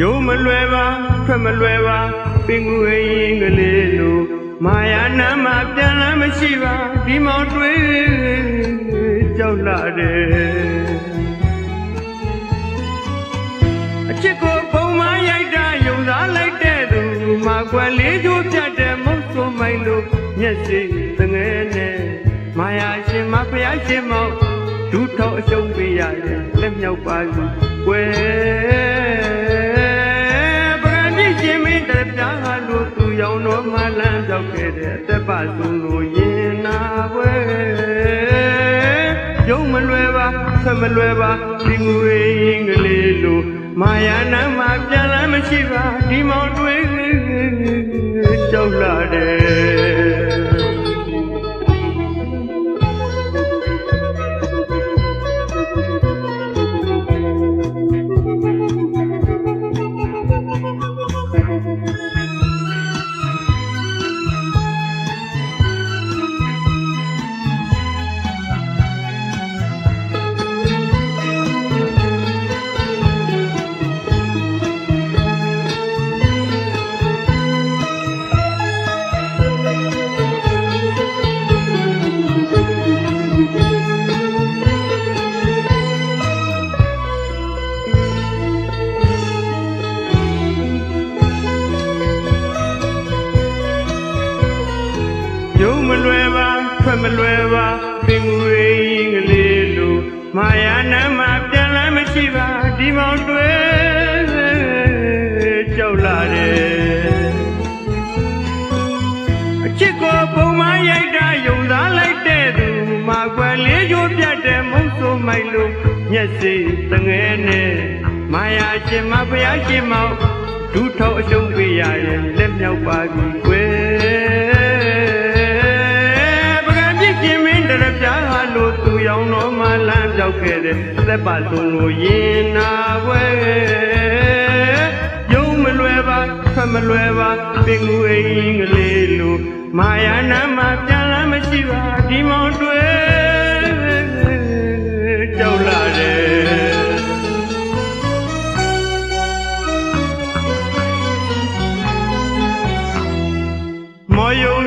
ယုံမလွယ်ပါထွက်မလွယ်ပါပင်ကိုယ်ရင်ကလေးလိုမာယာနာမပြန်လာမရှိပါဒီမောင်တွေးကြောက်လာတယ်အချစ်ကိုပုံမရိုက်တာယုံစားလိုက်တဲ့သူမာကွယ်လေးချိုးပြတ်တဲ့မုတ်ဆိုမိုင်လိုမျက်စိတငယ်နဲ့မာယာရှင်မဖျားရှင်မောင်ဒူးထောက်အရှုံးပေးရတယ်လက်မြောက်ပါလူကွယ် သက်ပါဆုံးလို့ရင်နာဝဲယုံမလွယ်ပါဆက်မလွယ်ပါဒီငွေရင်ကလေးလို့မာယာနာမှာပြန်လာမရှိပါဒီမောင်တွေးကြောက်လာတယ် လွယ်ပါထွက်မလွယ်ပါပင်ကိုယ်ရင်ကလေးလိုမာယာနာမပြန်လာမရှိပါဒီမောင်တွေကြောက်လာတယ်အချစ်ကိုပုံမရိုက်တာယုံစားလိုက်တဲ့သူမာကွယ်လေးချိုးပြတ်တဲ့မုတ်ဆိုမိုင်လိုမျက်စိတငယ်နဲ့မာယာရှင်မဖျားရှင်မောင်ဒူးထောက်အရှုံးပေးရရင်လက်မြောက်ပါပြီကွယ် ပြစ်ခြင်းမင်းတရပြားဟာလို့သူရောင်တော်မှလမ်းပြောက်ခဲ့တဲ့သက်ပါဆုံးလို့ရင်နာဝဲယုံမလွယ်ပါထွက်မလွယ်ပါပင်ကိုယ်အိမ်ကလေးလို့မာယာနာမှာပြန်လာမရှိပါဒီမောင်တွေကြောက်လာတယ်မော်ယုံ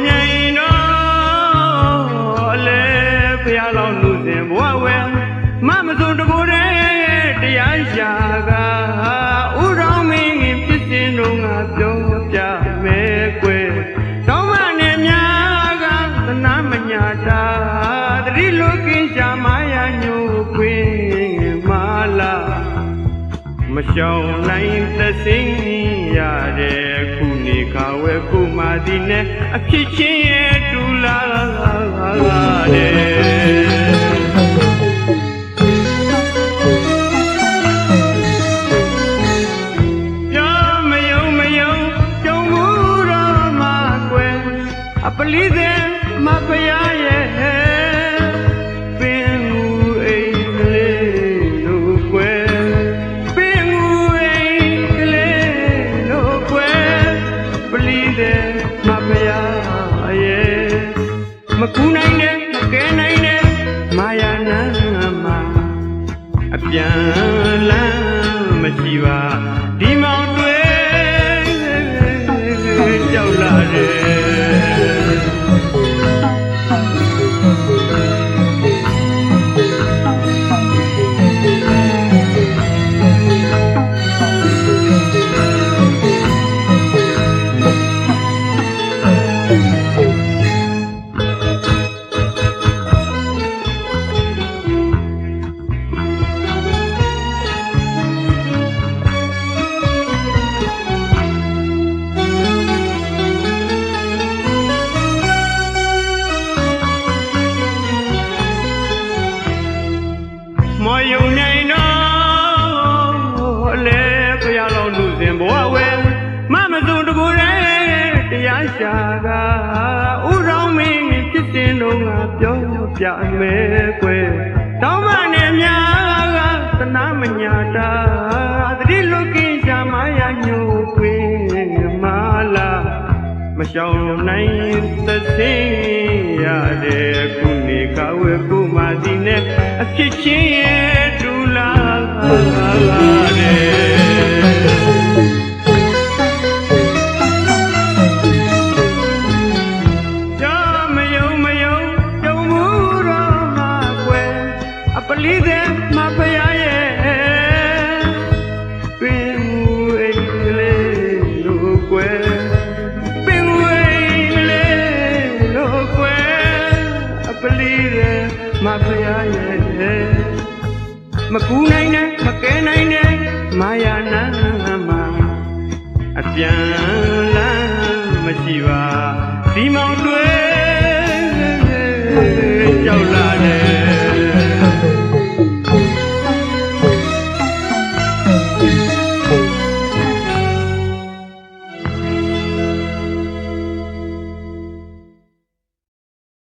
တရားရှာကဥတော်မင်းကြီးဖြစ်စဉ်တော့ငါပြောပြမယ်ကွယ်တောင်းမနဲ့များကသနာမညာတာတတိလုကင်းရှာမာယာညိုခွင်းမာလာမရှောင်နိုင်သစင်းရတဲ့ခုနေခါဝဲခုမှဒီနဲ့အဖြစ်ချင်းရဲ့ဒူလာတဲ့ ပလီတဲ့မဖယားရဲ့ပင်ငူအိမ်ကလေးလို့ကွယ်ပင်ငူအိမ်ကလေးလို့ကွယ်ပလီတဲ့မဖယားရဲ့မကူနိုင်နဲ့မကဲနိုင်နဲ့မာယာနာမှာအပြန် ယုံနိုင်တော့လေဘုရားတော်လူစဉ်ဘဝဝဲမမစုံတကူရဲတရားရှာကဥတော်မင်းဖြစ်စဉ်တော့ငါပြောပြမယ်ကွယ်တောင်းမနဲ့များကသနာမညာတာတတိလုကင်းရှာမယာညိုခွင်းမာလာမရှောင်နိုင်သသိရတဲ့ခုနေကဝဲခုမှဒီနဲ့အဖြစ်ချင်းရဲ့ မဖယားရဲ့မကူနိုင်နဲ့မကဲနိုင်နဲ့မာယာနာမှာအပြန်လန်းမရှိပါဒီမောင်တွေ